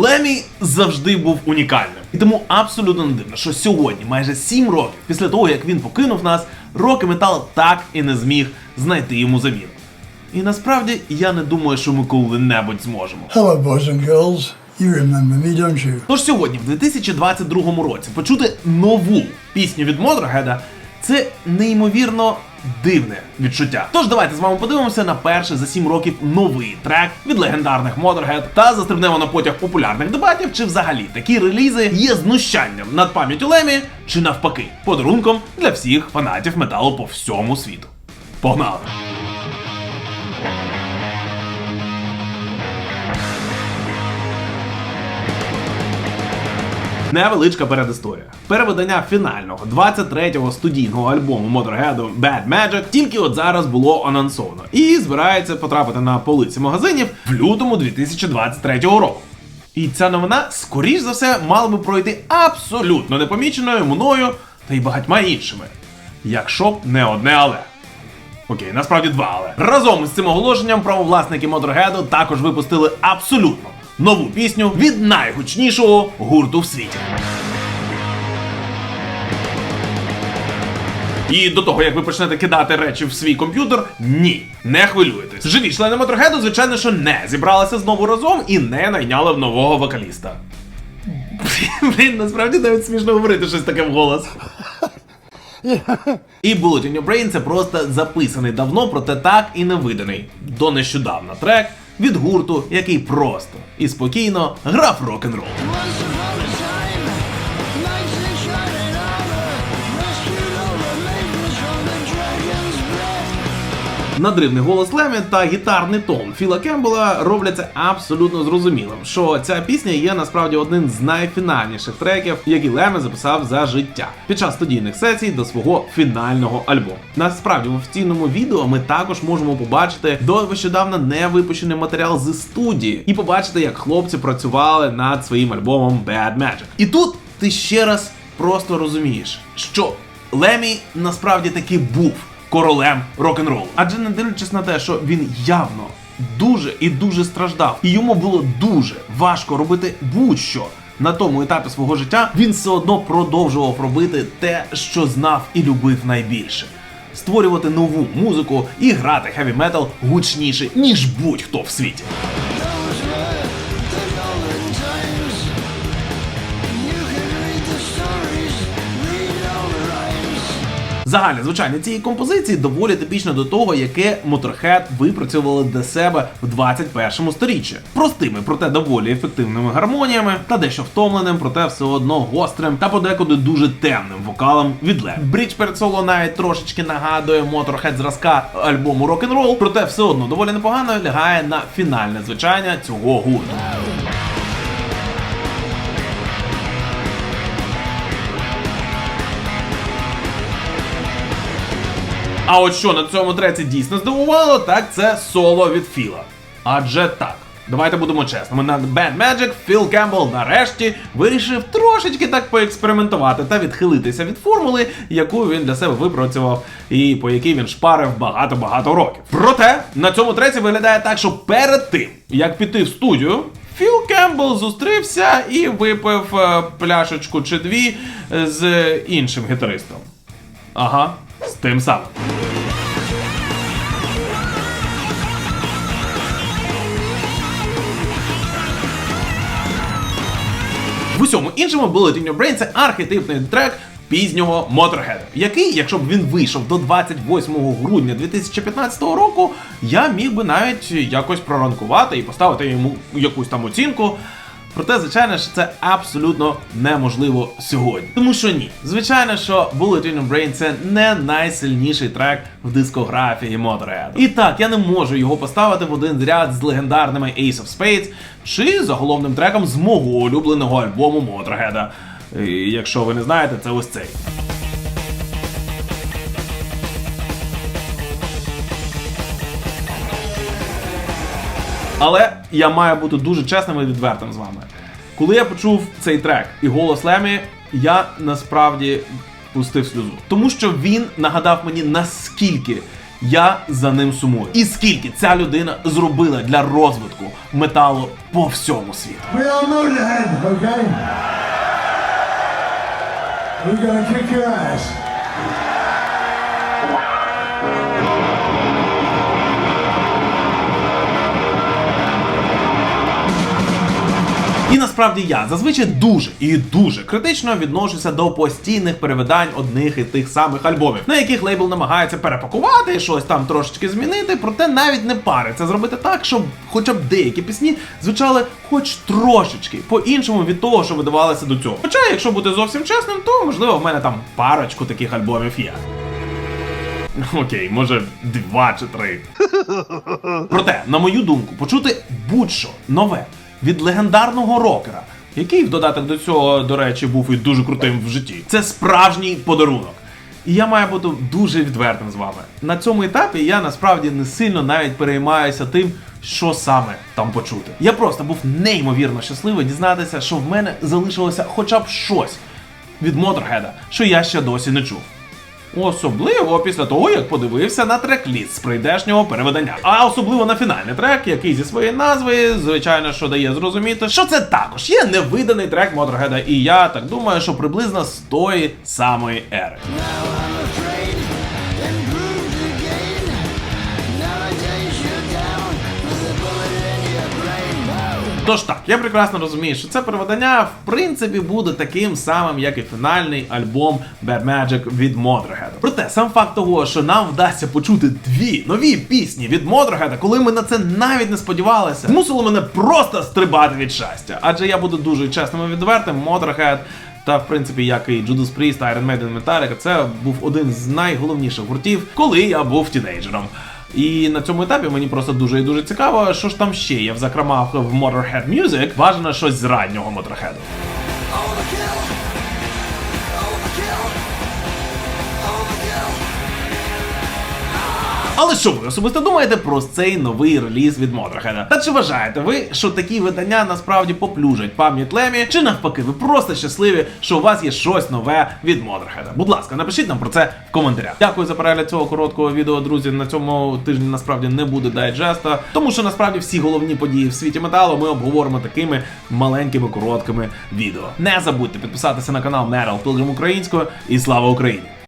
Лемі завжди був унікальним. І тому абсолютно не дивно, що сьогодні, майже 7 років після того, як він покинув нас, рок і метал так і не зміг знайти йому заміну. І насправді я не думаю, що ми коли-небудь зможемо. Hello, boys and girls. You remember me, don't you? Тож сьогодні, в 2022 році, почути нову пісню від Моторхеда це неймовірно дивне відчуття. Тож давайте з вами подивимося на перший за 7 років новий трек від легендарних Motorhead та застрибнемо на потяг популярних дебатів, чи взагалі такі релізи є знущанням над пам'яттю Лемі, чи навпаки, подарунком для всіх фанатів металу по всьому світу. Погнали! Невеличка передісторія. Переведення фінального 23-го студійного альбому Motorhead Bad Magic тільки от зараз було анонсовано і збирається потрапити на полиці магазинів в лютому 2023 року. І ця новина, скоріш за все, мала би пройти абсолютно непоміченою мною та й багатьма іншими. Якщо б не одне але. Окей, насправді два але. Разом з цим оголошенням правовласники Motorhead також випустили абсолютно нову пісню від найгучнішого гурту в світі. І до того, як ви почнете кидати речі в свій комп'ютер, ні, не хвилюйтесь. Живі члени Моторхеду, звичайно, що не зібралися знову разом і не найняли в нового вокаліста. Блін, насправді навіть смішно говорити щось таке вголос. І Bullet in Your Brain це просто записаний давно, проте так і не виданий до нещодавна трек від гурту, який просто і спокійно грав рок-н-рол. Надривний голос Лемі та гітарний тон Філа Кембела роблять це абсолютно зрозумілим, що ця пісня є насправді одним з найфінальніших треків, які Лемі записав за життя під час студійних сесій до свого фінального альбому. Насправді в офіційному відео ми також можемо побачити до нещодавно не випущений матеріал зі студії і побачити, як хлопці працювали над своїм альбомом Bad Magic. І тут ти ще раз просто розумієш, що Лемі насправді таки був королем рок-н-ролу. Адже не дивлячись на те, що він явно дуже і дуже страждав, і йому було дуже важко робити будь-що. На тому етапі свого життя він все одно продовжував робити те, що знав і любив найбільше. Створювати нову музику і грати хеві метал гучніше, ніж будь-хто в світі. Загальне звучання цієї композиції доволі типічно до того, яке Motorhead випрацьовували для себе в 21 сторіччі. Простими, проте доволі ефективними гармоніями та дещо втомленим, проте все одно гострим та подекуди дуже темним вокалом від Лем. Брідж перед соло навіть трошечки нагадує Motorhead зразка альбому Rock'n'Roll, проте все одно доволі непогано лягає на фінальне звучання цього гурту. А от що на цьому треці дійсно здивувало, так це соло від Філа. Адже так. Давайте будемо чесними. На Bad Magic Філ Кембл нарешті вирішив трошечки так поекспериментувати та відхилитися від формули, яку він для себе випрацював, і по якій він шпарив багато-багато років. Проте на цьому треці виглядає так, що перед тим, як піти в студію, Філ Кембл зустрівся і випив е, пляшечку чи дві з іншим гітаристом. Ага, з тим самим. В усьому іншому Bullet in Your Brain це архетипний трек пізнього Motorhead, який, якщо б він вийшов до 28 грудня 2015 року, я міг би навіть якось проранкувати і поставити йому якусь там оцінку. Проте, звичайно, що це абсолютно неможливо сьогодні. Тому що ні. Звичайно, що Bullet in Your Brain це не найсильніший трек в дискографії Motorhead. І так, я не можу його поставити в один ряд з легендарними Ace of Spades чи заголовним треком з мого улюбленого альбому Motorhead. І Якщо ви не знаєте, це ось цей. Але я маю бути дуже чесним і відвертим з вами. Коли я почув цей трек і голос Лемі, я насправді пустив сльозу. Тому що він нагадав мені наскільки Я за ним сумую. І скільки ця людина зробила для розвитку металу по всьому світу. Okay? We're gonna kick your ass. І насправді я зазвичай дуже і дуже критично відношуся до постійних перевидань одних і тих самих альбомів, на яких лейбл намагається перепакувати, щось там трошечки змінити, проте навіть не париться зробити так, щоб хоча б деякі пісні звучали хоч трошечки по-іншому від того, що видавалося до цього. Хоча, якщо бути зовсім чесним, то можливо в мене там парочку таких альбомів є. Окей, може два чи три. Проте, на мою думку, почути будь-що нове від легендарного рокера, який в додаток до цього, до речі, був і дуже крутим в житті. Це справжній подарунок. І я маю бути дуже відвертим з вами. На цьому етапі я насправді не сильно навіть переймаюся тим, що саме там почути. Я просто був неймовірно щасливий дізнатися, що в мене залишилося хоча б щось від Моторхеда, що я ще досі не чув. Особливо після того, як подивився на трек-ліст з прийдешнього переведення. А особливо на фінальний трек, який зі своєї назви, звичайно, що дає зрозуміти, що це також є невиданий трек Моторгеда. І я так думаю, що приблизно з тої самої ери. Тож так, я прекрасно розумію, що це переведення в принципі буде таким самим, як і фінальний альбом Bad Magic від Motorhead. Проте сам факт того, що нам вдасться почути дві нові пісні від Motorhead, коли ми на це навіть не сподівалися, змусило мене просто стрибати від щастя. Адже я буду дуже чесним і відвертим, Motorhead та в принципі, як і Judas Priest, Iron Maiden, Metallica, це був один з найголовніших гуртів, коли я був тінейджером. І на цьому етапі мені просто дуже і дуже цікаво, що ж там ще є в закромах в Motorhead Music. Бажано щось з раннього Motorhead. Але що ви особисто думаєте про цей новий реліз від Motorhead? Та чи вважаєте ви, що такі видання насправді поплюжать пам'ять Лемі? Чи навпаки, ви просто щасливі, що у вас є щось нове від Motorhead? Будь ласка, напишіть нам про це в коментарях. Дякую за перегляд цього короткого відео, друзі. На цьому тижні насправді не буде дайджеста, тому що насправді всі головні події в світі металу ми обговоримо такими маленькими короткими відео. Не забудьте підписатися на канал Metal Pilgrim українською і слава Україні!